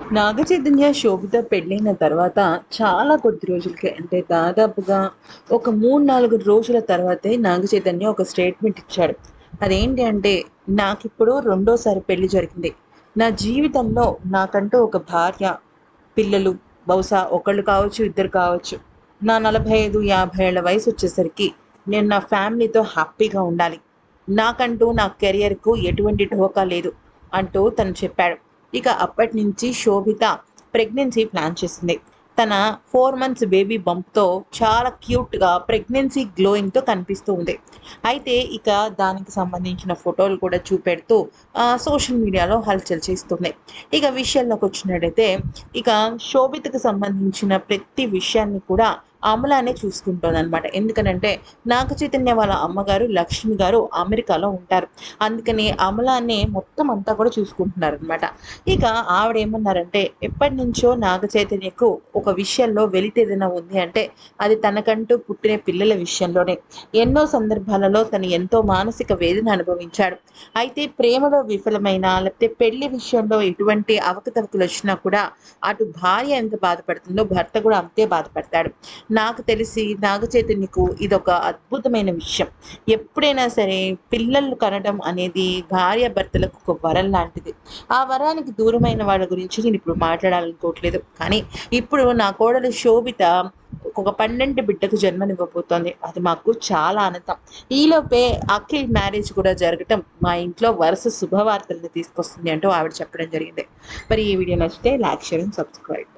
నాగచైతన్య శోభిత పెళ్ళైన తర్వాత చాలా కొద్ది రోజులకి అంటే దాదాపుగా ఒక మూడు నాలుగు రోజుల తర్వాతే నాగచైతన్య ఒక స్టేట్మెంట్ ఇచ్చాడు. అదేంటి అంటే నాకు ఇప్పుడు రెండోసారి పెళ్ళి జరిగింది. నా జీవితంలో నాకంటూ ఒక భార్య పిల్లలు బహుశా ఒకళ్ళు కావచ్చు ఇద్దరు కావచ్చు. నా నలభై ఐదు యాభై ఏళ్ళ వయసు వచ్చేసరికి నేను నా ఫ్యామిలీతో హ్యాపీగా ఉండాలి. నాకంటూ నా కెరియర్కు ఎటువంటి ఢోకా లేదు అంటూ తను చెప్పాడు. ఇక అప్పటి నుంచి శోభిత ప్రెగ్నెన్సీ ప్లాన్ చేసింది. తన ఫోర్ మంత్స్ బేబీ బంప్తో చాలా క్యూట్గా ప్రెగ్నెన్సీ గ్లోయింగ్తో కనిపిస్తూ ఉంది. అయితే ఇక దానికి సంబంధించిన ఫోటోలు కూడా చూపెడుతూ సోషల్ మీడియాలో హల్చల్ చేస్తుంది. ఇక విషయాల్లోకి వచ్చినట్టయితే ఇక శోభితకు సంబంధించిన ప్రతి విషయాన్ని కూడా అమలానే చూసుకుంటుంది అనమాట ఎందుకనంటే నాగ చైతన్య వాళ్ళ అమ్మగారు లక్ష్మి గారు అమెరికాలో ఉంటారు. అందుకని అమలానే మొత్తం అంతా కూడా చూసుకుంటున్నారు అనమాట ఇక ఆవిడ ఏమన్నారంటే ఎప్పటి నుంచో నాగ చైతన్యకు ఒక విషయంలో వెలితేదన ఉంది అంటే అది తనకంటూ పుట్టిన పిల్లల విషయంలోనే. ఎన్నో సందర్భాలలో తను ఎంతో మానసిక వేదన అనుభవించాడు. అయితే ప్రేమలో విఫలమైన లేకపోతే పెళ్ళి విషయంలో ఎటువంటి అవకతవకలు వచ్చినా కూడా అటు భార్య ఎంత బాధపడుతుందో భర్త కూడా అంతే బాధపడతాడు. నాకు తెలిసి నాగచైతన్యకు ఇది ఒక అద్భుతమైన విషయం. ఎప్పుడైనా సరే పిల్లలు కనడం అనేది భార్య భర్తలకు ఒక వరం లాంటిది. ఆ వరానికి దూరమైన వాళ్ళ గురించి నేను ఇప్పుడు మాట్లాడాలనుకోవట్లేదు. కానీ ఇప్పుడు నా కోడలు శోభిత ఒక పన్నెండు బిడ్డకు జన్మనివ్వబోతోంది. అది మాకు చాలా ఆనందం ఈలోపే అఖిల్ మ్యారేజ్ కూడా జరగటం మా ఇంట్లో వరుస శుభవార్తల్ని తీసుకొస్తుంది అంటూ ఆవిడ చెప్పడం జరిగింది. మరి ఈ వీడియో నచ్చితే లైక్ షేర్ అండ్ సబ్స్క్రైబ్.